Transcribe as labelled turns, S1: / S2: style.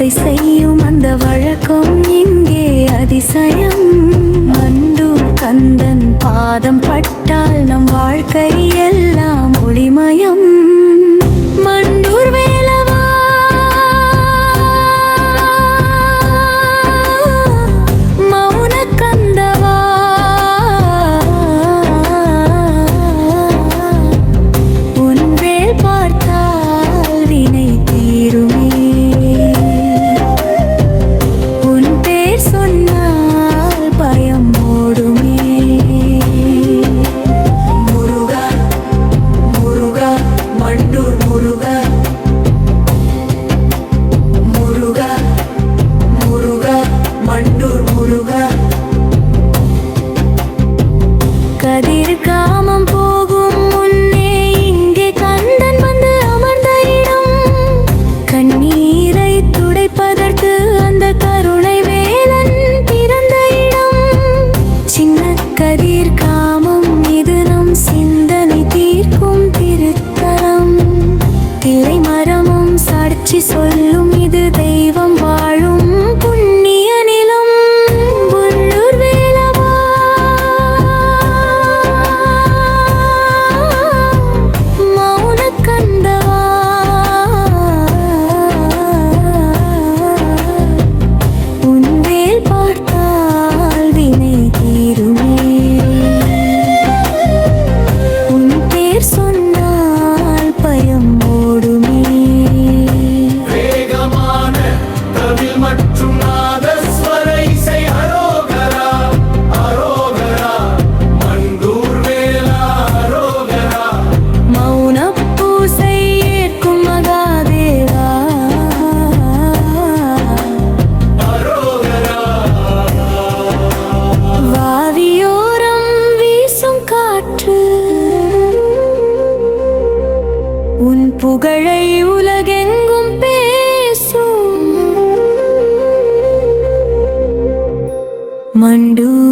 S1: ஆசை செய்யும் அந்த வழக்கம் இங்கே அதிசயம். அன்று கந்தன் பாதம் பட்டால் நம் வாழ்க்கை எல்லாம் ஒளிமயம். கதிர் காமம் போகும் முன்னே இங்கே கந்தன் வந்து அமர்ந்த இடம் கண்ணீரை துடைப்பதற்கு அந்த கருணை வேலன் பிறந்த இடம் சின்ன கதிர் காமம் இது நம் சிந்தனை தீர்க்கும் திருத்தலம். திரை மரமும் சாட்சி சொல்லும் உன் புகழை உலகெங்கும் பேசும். மண்டூ